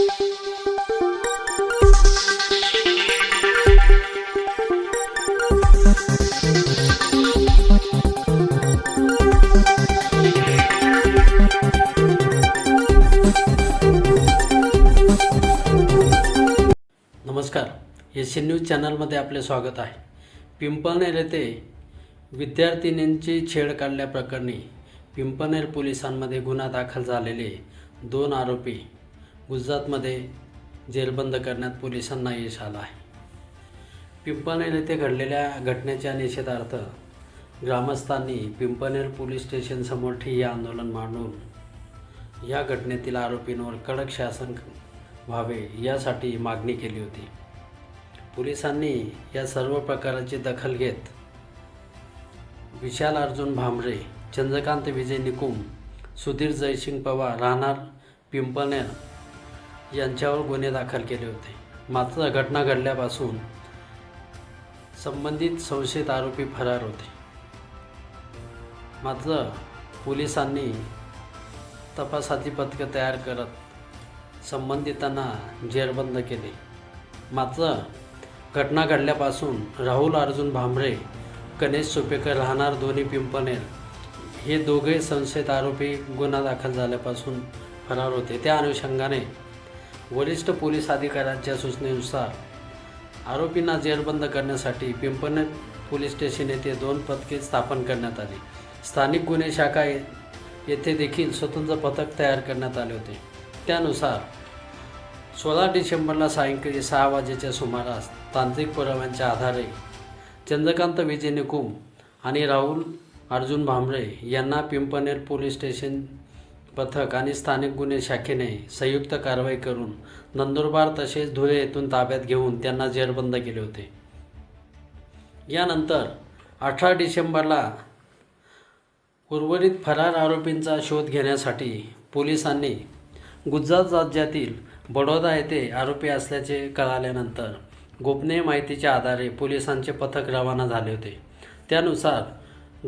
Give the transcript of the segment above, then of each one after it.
नमस्कार. S N news चॅनलमध्ये आपले स्वागत आहे. पिंपळनेर येथे विद्यार्थिनींची छेड काढल्याप्रकरणी पिंपळनेर पोलिसांमध्ये गुन्हा दाखल झालेले दोन आरोपी गुजरातमध्ये जेरबंद करण्यात पोलिसांना यश आलं आहे. पिंपनेर येथे घडलेल्या घटनेच्या निषेधार्थ ग्रामस्थांनी पिंपनेर पोलीस स्टेशनसमोर ठिय्या आंदोलन मांडून या घटनेतील आरोपींवर कडक शासन व्हावे यासाठी मागणी केली होती. पोलिसांनी या सर्व प्रकाराची दखल घेत विशाल अर्जुन भांबरे चंद्रकांत विजय निकुम सुधीर जयसिंग पवार राहणार पिंपनेर यांच्यावर गुन्हे दाखल केले होते. मात्र घटना घडल्यापासून संबंधित संशयित आरोपी फरार होते. मात्र पोलिसांनी तपासाची पथकं तयार करत संबंधितांना जेरबंद केले. मात्र घटना घडल्यापासून राहुल अर्जुन भांबरे गणेश सुपेकर राहणार दोन्ही पिंपनेर हे दोघे संशयित आरोपी गुन्हा दाखल झाल्यापासून फरार होते. त्या अनुषंगाने वरिष्ठ पोलीस अधिकाऱ्यांच्या सूचनेनुसार आरोपींना जेरबंद करण्यासाठी पिंपणेर पोलीस स्टेशन येथे दोन पथके स्थापन करण्यात आली. स्थानिक गुन्हे शाखा येथे देखील स्वतंत्र पथक तयार करण्यात आले होते. त्यानुसार सोळा डिसेंबरला सायंकाळी सहा वाजेच्या सुमारास तांत्रिक पुराव्यांच्या आधारे चंद्रकांत विजय निकुम आणि राहुल अर्जुन भांबरे यांना पिंपनेर पोलीस स्टेशन पथक आणि स्थानिक गुन्हे शाखेने संयुक्त कारवाई करून नंदुरबार तसेच धुळे येथून ताब्यात घेऊन त्यांना जेरबंद केले होते. यानंतर अठरा डिसेंबरला उर्वरित फरार आरोपींचा शोध घेण्यासाठी पोलिसांनी गुजरात राज्यातील बडोदा येथे आरोपी असल्याचे कळाल्यानंतर गोपनीय माहितीच्या आधारे पोलिसांचे पथक रवाना झाले होते. त्यानुसार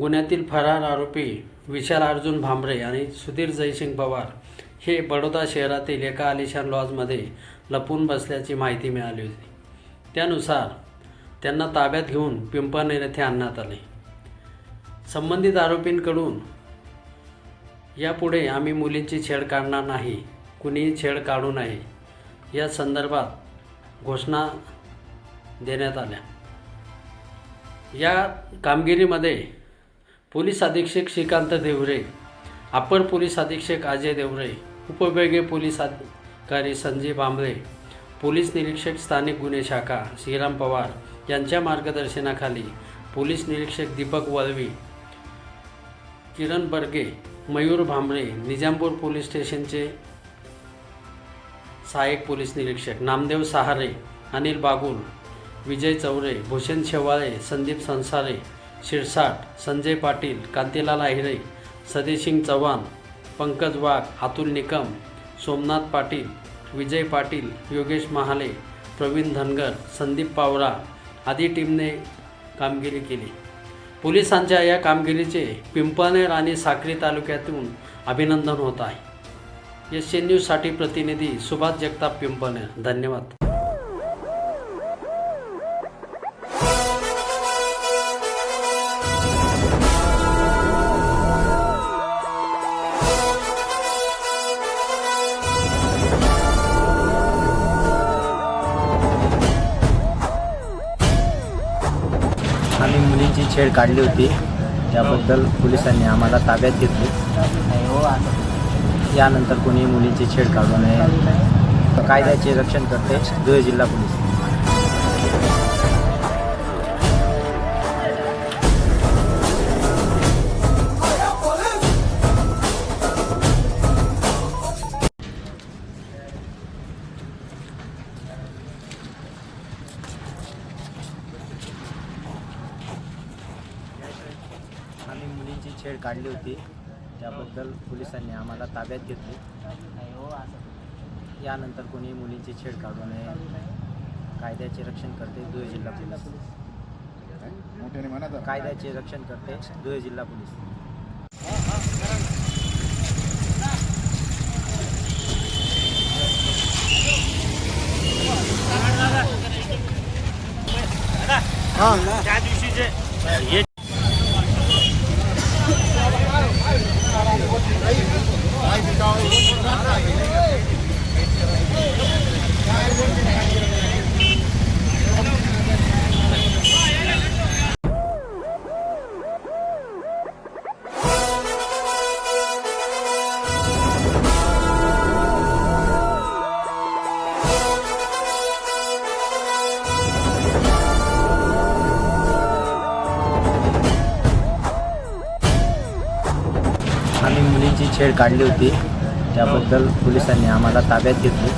गुन्ह्यातील फरार आरोपी विशाल अर्जुन भांबरे आणि सुधीर जयसिंग पवार हे बडोदा शहरातील एका आलिशान लॉजमध्ये लपून बसल्याची माहिती मिळाली होती. त्यानुसार त्यांना ताब्यात घेऊन पिंपळनेर येथे आणण्यात आले. संबंधित आरोपींकडून यापुढे आम्ही मुलींची छेड काढणार नाही कुणीही छेड काढू नये या संदर्भात घोषणा देण्यात आल्या. या कामगिरीमध्ये पोलीस अधीक्षक श्रीकांत देवरे अपर पोलीस अधीक्षक अजय देवरे उपविभागीय पोलीस अधिकारी संजय भांबळे पोलीस निरीक्षक स्थानिक गुन्हे शाखा श्रीराम पवार यांच्या मार्गदर्शनाखाली पोलीस निरीक्षक दीपक वळवी किरण बर्गे मयूर भांबरे निजामपूर पोलीस स्टेशनचे सहाय्यक पोलीस निरीक्षक नामदेव सहारे अनिल बागुल विजय चौरे भूषण शेवाळे संदीप संसारे शिरसाट संजय पाटील कांतीलाल आहिरे सदेशिंग चव्हाण पंकज वाघ अतुल निकम सोमनाथ पाटील विजय पाटील योगेश महाले प्रवीण धनगर संदीप पावरा आदी टीमने कामगिरी केली. पोलिसांच्या या कामगिरीचे पिंपळनेर आणि साक्री तालुक्यातून अभिनंदन होत आहे. एस एन न्यूजसाठी प्रतिनिधी सुभाष जगताप पिंपळनेर. धन्यवाद. आम्ही छेड काढली होती. त्याबद्दल पोलिसांनी आम्हाला ताब्यात घेतले. यानंतर कोणी मुलींची छेड काढू नये. कायद्याचे रक्षण करते. धुळे जिल्हा पोलीस. छेड काढली होती. त्याबद्दल पोलिसांनी आम्हाला ताब्यात घेतले. यानंतर कोणी मुलींची छेड काढू नये. कायद्याचे रक्षण करते धुळे जिल्हा पोलीस. कायद्याचे रक्षण करते धुळे जिल्हा पोलीस. त्या दिवशी जे हे आम्ही मुलींची छेड काढली होती. त्याबद्दल पोलिसांनी आम्हाला ताब्यात घेतले.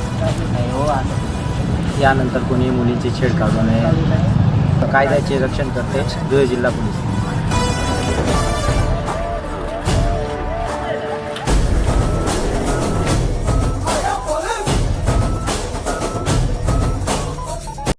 यानंतर कोणी मुलींची छेड काढू नये. कायद्याचे रक्षण करते. धुळे जिल्हा पोलीस.